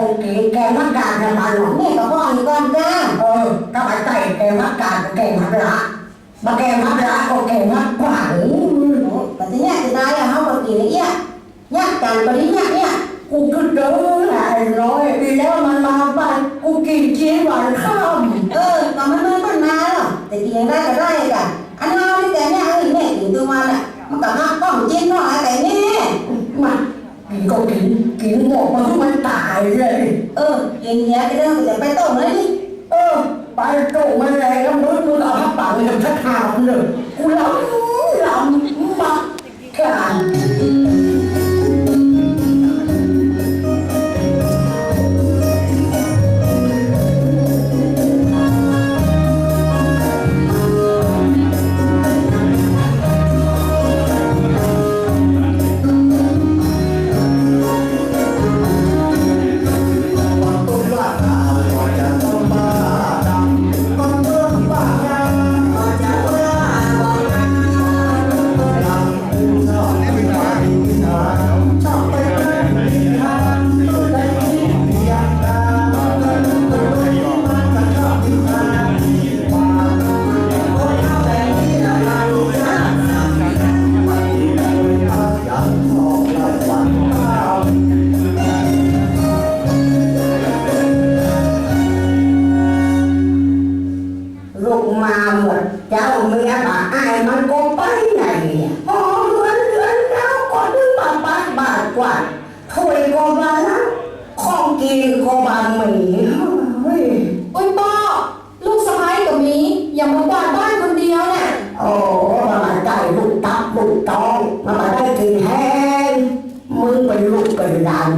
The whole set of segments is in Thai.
คนเก่งแกมักการจะมาหลงนี่ก็พ่อนี่ก่อนจ้าเออถ้าไปใส่แกมักการแกมักละมาแกมักละก็แกมักขวางปัจจุบันจะได้แล้วเขาคนเก่งเนี่ยยากการปริญญาเนี่ยกูก็เดินหลายร้อยปีแล้วมันมาบ้านกูกินเจี๊ยบหวานข้าวเออตอนมันมันมันนานหรอแต่กินได้ก็ได้จ้ะอันนั้นแต่เนี่ยเออเนี่ยอยู่ตัวมันอะมันก็มาต้องเจี๊ยบหน่อยแต่เนี่ย กินก็กินกินหมดมันมันตายเลยเออกินเนี้ยก็เรื่องจะไปต้มเลยนี่เออ ไปโตมาแรงแล้วมึงมึงเอาผ้าปังกับชักขาวเลยกูหลังหลัง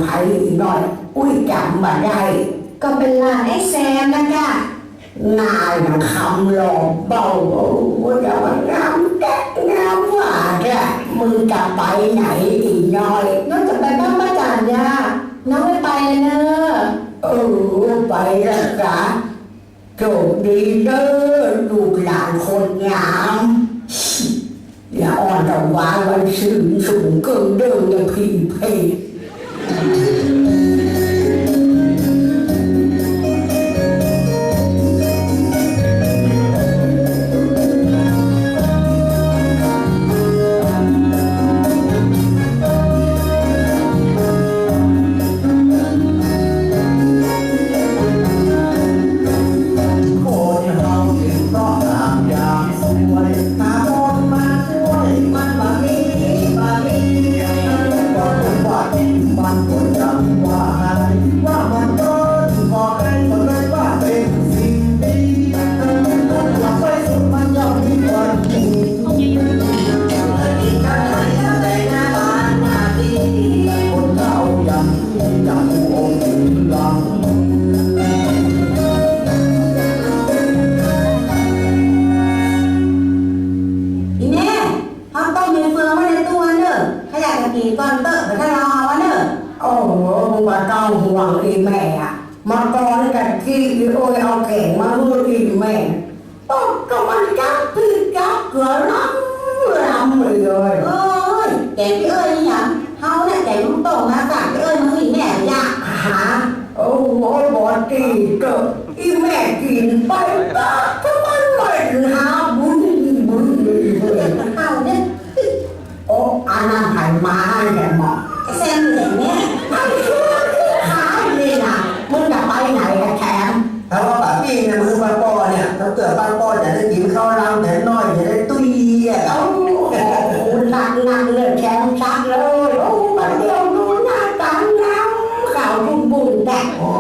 ไผ่อีกหน่อย อุ้ยจำมาได้ ก็เป็นหลานไอ้แซมนะกะนายนะคำหลอกเบาว่าจะมางามแก๊กงามหวานอะมึงจะไปไหนอีกน้อยน้องจะไปบ้านป้าจานยาน้องไม่ไปเลยเนอะเออไปแล้วจ้ะโชคดีเด้อลูกหลานคนงามอย่าอ่อนระวางวันสูงสูงเกินเดินอย่าพี่เพ จ ต้องห่วงอีแม่อะมาก่อนกันที่โอ้ยเอาแข่งมาลูกอีแม่โอ้ก็มันจับพี่จับเกลือล้ำล้ำเลยเอ้ยแกพี่เอ้ยนี่หยังเฮาเนี่ยแกลุงโตมาสั่งพี่เอ้ยมาให้แม่ยะหาโอ้โหบอดีเกิดอีแม่กินไปตาก็มันไม่หาบุญบุญเลยเฮาเนี่ยโอ้อานาหันมาแกหมอไอ้แซมเหลงเนี่ย ไอ้ชั่วหาเลยนะมึงจะไปไหนกันแถม ถ้าว่าป้าปิ้งในมือป้าปอเนี่ยถ้าเกิดป้าปอจะได้กินข้าวรำแต่น้อยจะได้ตุ้ยอะ โอ้โหหนักหนักเลยแถมชักเลยโอ้มาเดียวดูหน้าตาน้ำข่าวบุญบุญแต่ อ๋อ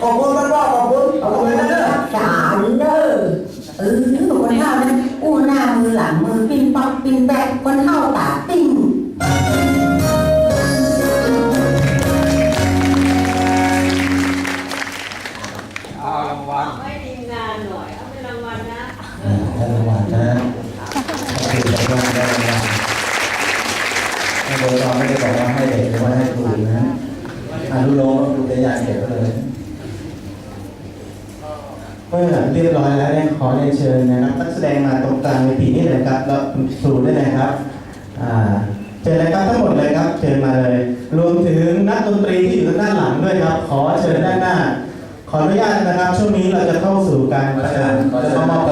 ขอบคุณป้าปอขอบคุณขอบคุณนะเด้อ สารเด้อ เออบอกคนเฮานะอู้หน้ามือหลังมือปิ้งป๊อกปิ้งแบกคนเฮาตาปิ้งให้ทีมงานหน่อย เอาเป็นรางวัลนะได้รางวัลนะคือรางวัลได้รางวัลถ้าโดยเราไม่ได้บอกว่าให้เด็กหรือว่าให้ครูนะอนุโลมครูจะใหญ่เด็กเลย เมื่อเรียบร้อยแล้วเนี่ยขอเรียนเชิญนะครับนักแสดงมาตรงกลางเวทีนี่เลยครับแล้วคุณครูได้เลยครับอ่าเชิญเลยครับทั้งหมดเลยครับเชิญมาเลย รวมถึงนักดนตรีที่อยู่ทางด้านหลังด้วยครับ ขอเชิญด้านหน้า ขออนุญาตนะครับ ช่วงนี้เราจะเข้าสู่การประกาศจะมอบ